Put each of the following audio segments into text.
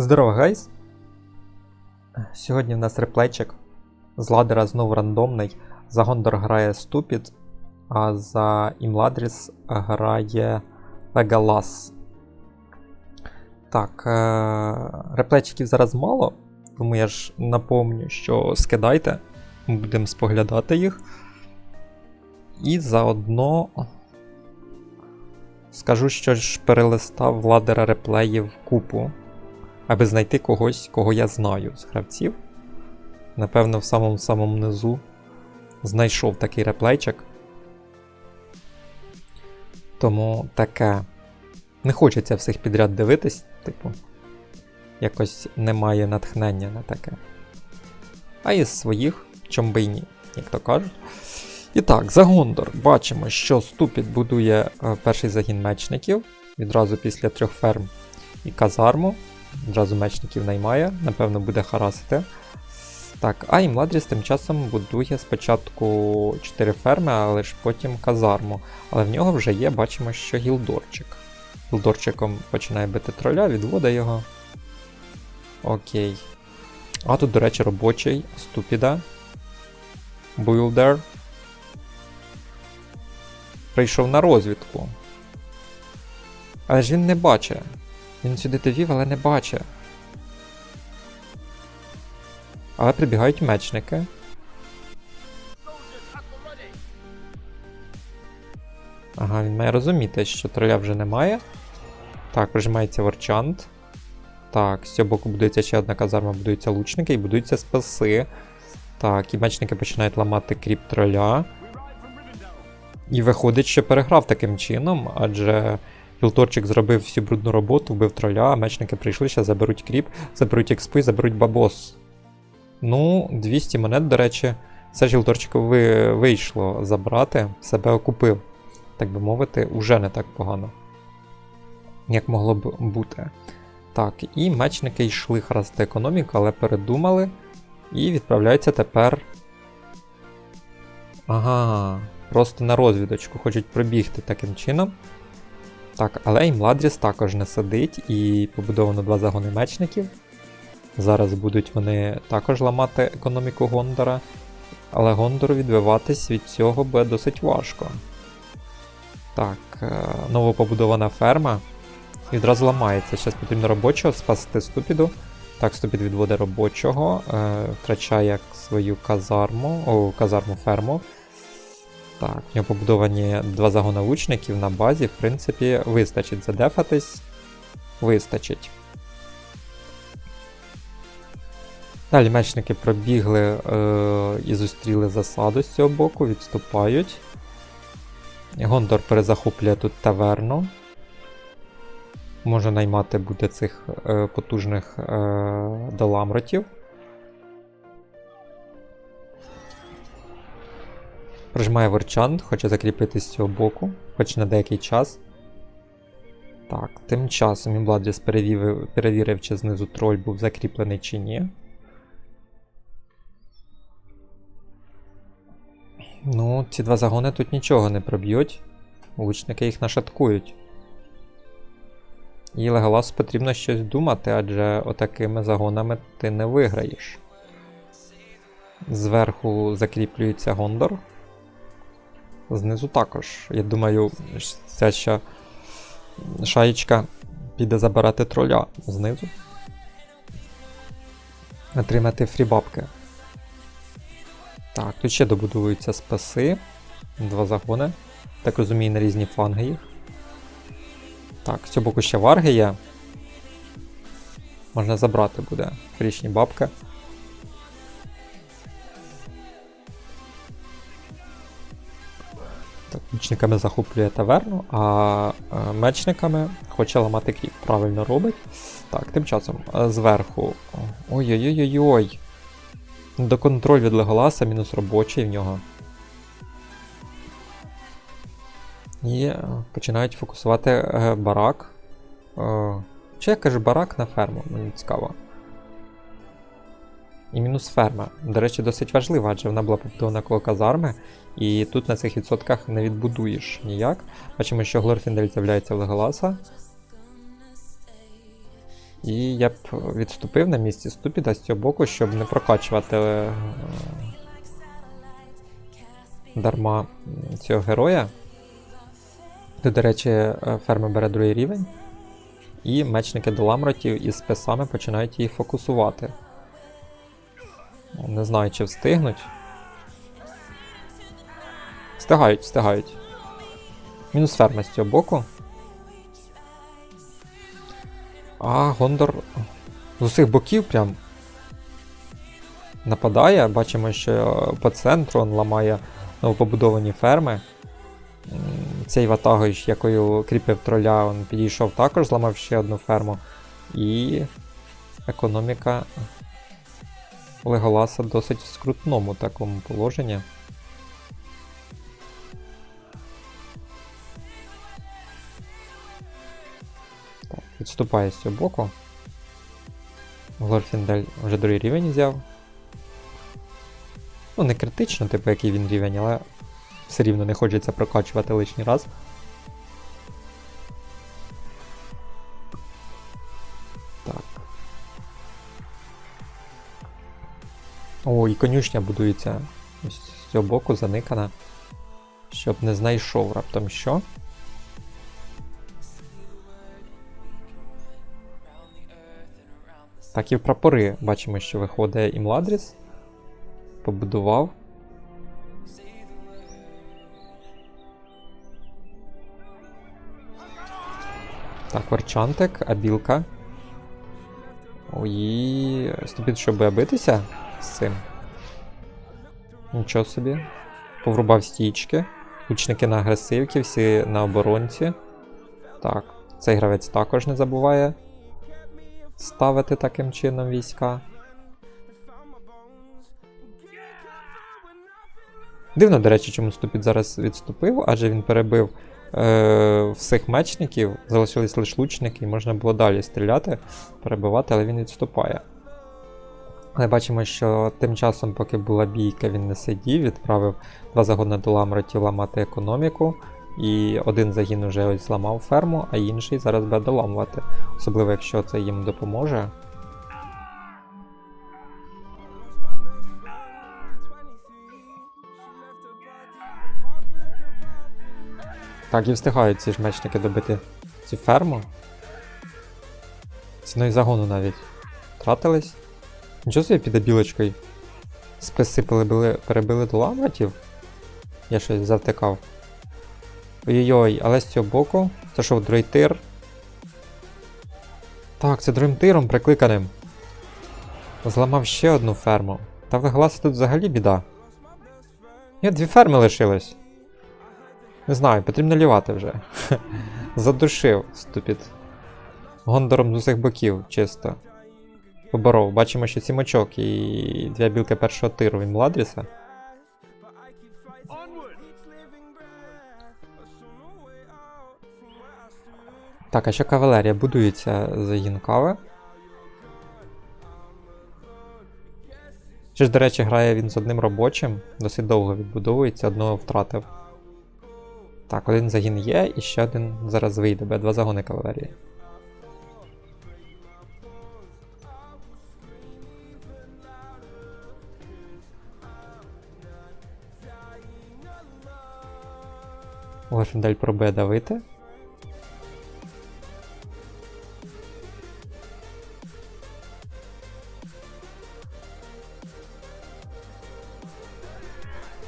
Здорово, гайс! Сьогодні в нас реплейчик. З ладера знову рандомний. За Гондор грає Ступід, а за Імладріс грає Пегалас. Так, е- реплейчиків зараз мало, тому я ж напомню, що скидайте, будемо споглядати їх. І заодно скажу, що ж перелистав ладера реплеїв купу аби знайти когось, кого я знаю з гравців. Напевно, в самому самому низу знайшов такий реплейчик. Тому таке. Не хочеться всіх підряд дивитись, типу, якось немає натхнення на таке. А із своїх, чом би й ні, як то кажуть. І так, за Гондор бачимо, що Ступід будує е, перший загін мечників відразу після трьох ферм і казарму. Одразу мечників наймає, напевно, буде харасити. Так, а Імладріс тим часом будує спочатку 4 ферми, але ж потім казарму. Але в нього вже є, бачимо, що гілдорчик. Гілдорчиком починає бити троля, відводить його. Окей. А тут, до речі, робочий ступіда. Буйлдер. Прийшов на розвідку. Але ж він не бачить. Він сюди довів, але не бачить. Але прибігають мечники. Ага, він має розуміти, що троля вже немає. Так, прижимається Ворчант. Так, з цього боку будується ще одна казарма, будуються лучники і будуються спаси. Так, і мечники починають ламати кріп троля. І виходить, що переграв таким чином, адже Філторчик зробив всю брудну роботу, вбив троля, а мечники прийшли, ще заберуть кріп, заберуть експи, заберуть бабос. Ну, 200 монет, до речі, все ж Філторчику ви... вийшло забрати, себе окупив. Так би мовити, уже не так погано. Як могло б бути. Так, і мечники йшли харасти економіку, але передумали. І відправляються тепер. Ага, просто на розвідочку хочуть пробігти таким чином. Так, але і Младріс також не сидить і побудовано два загони мечників. Зараз будуть вони також ламати економіку Гондора. Але Гондору відбиватись від цього буде досить важко. Так, е, новопобудована ферма. Відразу ламається. Зараз потрібно робочого спасти ступіду. Так, ступід відводить робочого, е, втрачає свою казарму, о, казарму ферму. Так, в нього побудовані два загони лучників на базі, в принципі, вистачить задефатись. Вистачить. Далі мечники пробігли е- і зустріли засаду з цього боку, відступають. Гондор перезахоплює тут таверну. Може наймати буде цих е- потужних е- доламротів. Прижимає Верчан, хоче закріпитись з цього боку, хоч на деякий час. Так, тим часом Імбладріс перевірив, перевірив, чи знизу троль був закріплений чи ні. Ну, ці два загони тут нічого не проб'ють. Лучники їх нашаткують. І Леголасу потрібно щось думати, адже отакими загонами ти не виграєш. Зверху закріплюється Гондор. Знизу також. Я думаю, ця ще шаєчка піде забирати троля знизу. Отримати фрібабки. Так, тут ще добудовуються спаси. Два загони. Так розумію, на різні фланги їх. Так, з цього боку ще варги є. Можна забрати буде фрічні бабки. Лучниками захоплює таверну, а е, мечниками хоче ламати кріп. Правильно робить. Так, тим часом е, зверху. Ой-ой-ой-ой-ой. До контроль від Леголаса, мінус робочий в нього. І е, починають фокусувати барак. Чи я кажу барак на ферму? Мені цікаво. І мінус ферма. До речі, досить важлива, адже вона була побудована коло казарми, і тут на цих відсотках не відбудуєш ніяк. Бачимо, що Глорфіндель з'являється в Леголаса. І я б відступив на місці ступіда з цього боку, щоб не прокачувати е, дарма цього героя. Тут, до речі, е, ферма бере другий рівень. І мечники до ламротів із списами починають її фокусувати. Не знаю, чи встигнуть. Встигають, встигають. Мінус ферма з цього боку. А, Гондор з усіх боків прям нападає. Бачимо, що по центру він ламає новопобудовані ферми. Цей ватагоч, якою кріпив троля, він підійшов також, зламав ще одну ферму. І економіка Леголаса досить в скрутному такому положенні. Так, відступає з цього боку. Глорфіндель вже другий рівень взяв. Ну, не критично, типу, який він рівень, але все рівно не хочеться прокачувати лишній раз. О, і конюшня будується з цього боку заникана. Щоб не знайшов раптом що. Так, і в прапори бачимо, що виходить і Младріс. Побудував. Так, Варчантик, Абілка. Ой, ступід, щоб битися цим. Нічого собі. Поврубав стічки. Лучники на агресивки, всі на оборонці. Так, цей гравець також не забуває ставити таким чином війська. Дивно, до речі, чому Ступід зараз відступив, адже він перебив е, всіх мечників, залишились лише лучники, і можна було далі стріляти, перебивати, але він відступає. Але бачимо, що тим часом, поки була бійка, він не сидів, відправив два загони до ламротів ламати економіку. І один загін уже ось зламав ферму, а інший зараз буде доламувати. Особливо, якщо це їм допоможе. Так, і встигають ці ж мечники добити цю ферму. Ціною загону навіть. Тратились. Нічого собі піде білочкою. Списи перебили, перебили до ламратів. Я щось завтикав. Ой-ой-ой, але з цього боку. Це що, другий тир? Так, це другим тиром прикликаним. Зламав ще одну ферму. Та в Леголаса тут взагалі біда. Є дві ферми лишилось. Не знаю, потрібно лівати вже. Задушив, ступід. Гондором з усіх боків, чисто. Поборов. Бачимо, що сімочок і дві білки першого тиру від Младріса. Так, а що кавалерія будується загін кави. Ще ж, до речі, грає він з одним робочим, досить довго відбудовується, одного втратив. Так, один загін є, і ще один зараз вийде, буде два загони кавалерії. Лошадель пробує давити.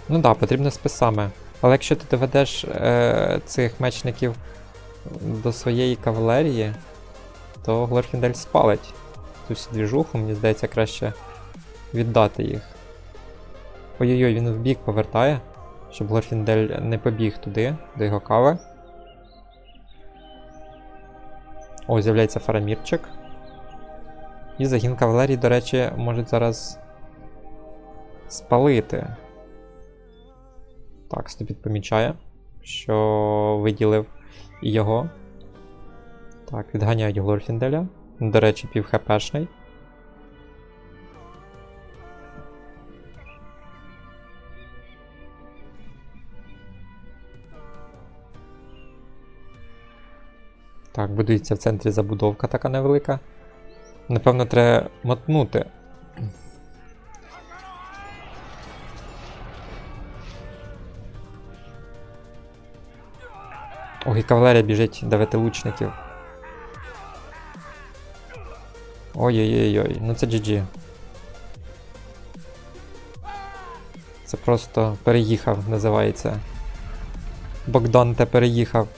Ну так, да, потрібно списами. Але якщо ти доведеш е, цих мечників до своєї кавалерії, то Глорфіндель спалить цю всю мені здається, краще віддати їх. Ой-ой-ой, він в бік повертає, щоб Глорфіндель не побіг туди, до його кави. О, з'являється Фарамірчик. І загін кавалерії, до речі, можуть зараз спалити. Так, Ступід помічає, що виділив його. Так, відганяють Глорфінделя. До речі, пів хпшний. Так, будується в центрі забудовка така невелика. Напевно, треба мотнути. Ой, кавалерія біжить давити лучників. Ой-ой-ой, ну це GG. Це просто переїхав, називається. Богдан те переїхав.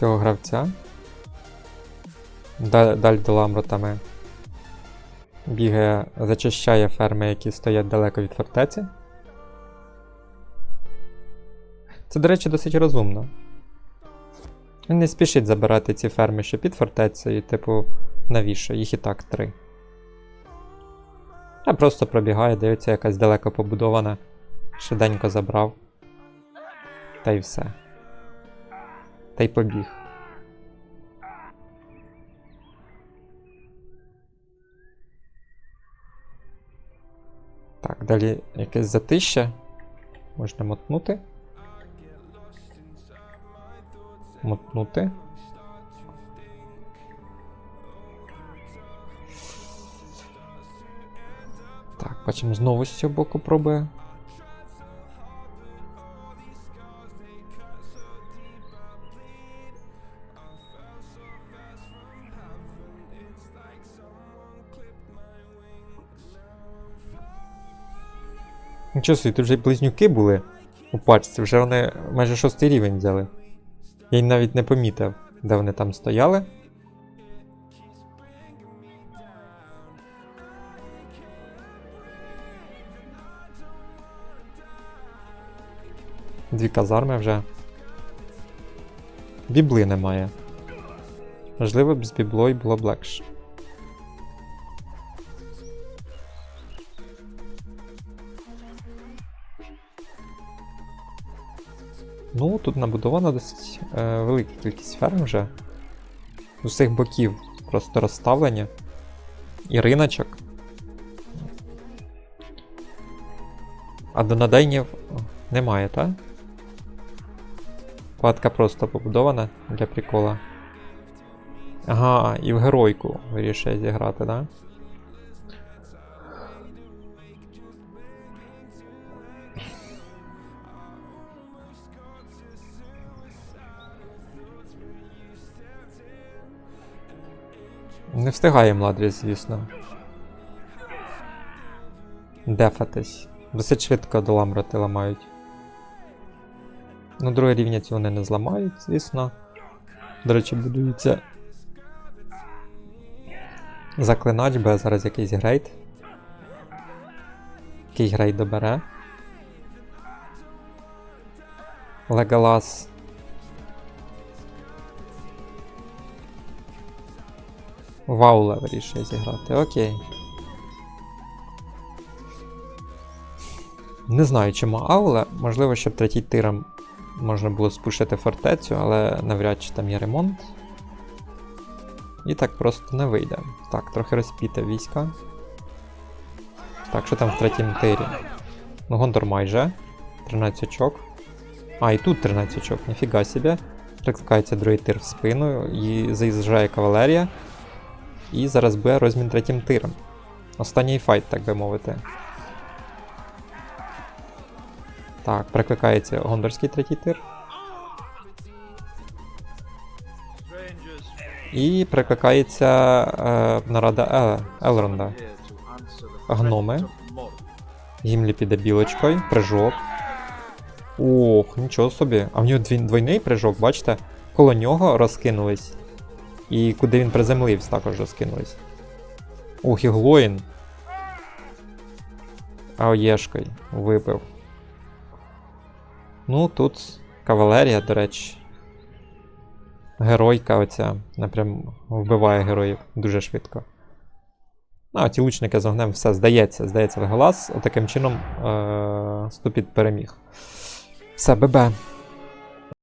Цього гравця. Даль, даль до ламротами. Бігає, зачищає ферми, які стоять далеко від фортеці. Це, до речі, досить розумно. Він не спішить забирати ці ферми, що під фортецею, типу, навіщо? Їх і так три. А просто пробігає, дивиться, якась далеко побудована. Швиденько забрав. Та й все. Та й побіг. Так, далі якесь затище. Можна мотнути. Мотнути. Так, бачимо знову з цього боку пробує. Нічого собі, тут вже близнюки були у пачці, вже вони майже шостий рівень взяли. Я й навіть не помітив, де вони там стояли. Дві казарми вже. Бібли немає. Можливо, б з біблою було б легше. Ну, тут набудована досить е, велика кількість ферм вже. З усіх боків просто розставлені. І риночок. А до надайнів немає, так? Кладка просто побудована для прикола. Ага, і в геройку вирішує зіграти, да? Не встигає Младріс, звісно. Дефатись. Досить швидко до ламроти ламають. На другий рівня ці вони не зламають, звісно. До речі, будується. Заклинач, бо зараз якийсь грейд. Який грейд добере. Леголас. Ваула вирішує зіграти. Окей. Не знаю, чому Аула. Можливо, щоб третій тиром можна було спушити фортецю, але навряд чи там є ремонт. І так просто не вийде. Так, трохи розпіте війська. Так, що там в третім тирі? Ну, Гондор майже. 13 очок. А, і тут 13 очок, ніфіга собі. Прикликається другий тир в спину, і заїжджає кавалерія. І зараз буде розмін третім тиром. Останній файт, так би мовити. Так, прикликається гондорський третій тир. І прикликається е, нарада Е- Елронда. Гноми. Гімлі піде білочкою, прыжок. Ох, нічого собі. А в нього дві- двойний прыжок, бачите? Коло нього розкинулись. І куди він приземлився, також розкинулись. Ох, і Глоїн. А Оєшкой випив. Ну, тут кавалерія, до речі. Геройка оця. Напрям вбиває героїв дуже швидко. Ну, а ці лучники з огнем все здається, здається, Леголас. Таким чином е- ступід переміг. Все, ББ.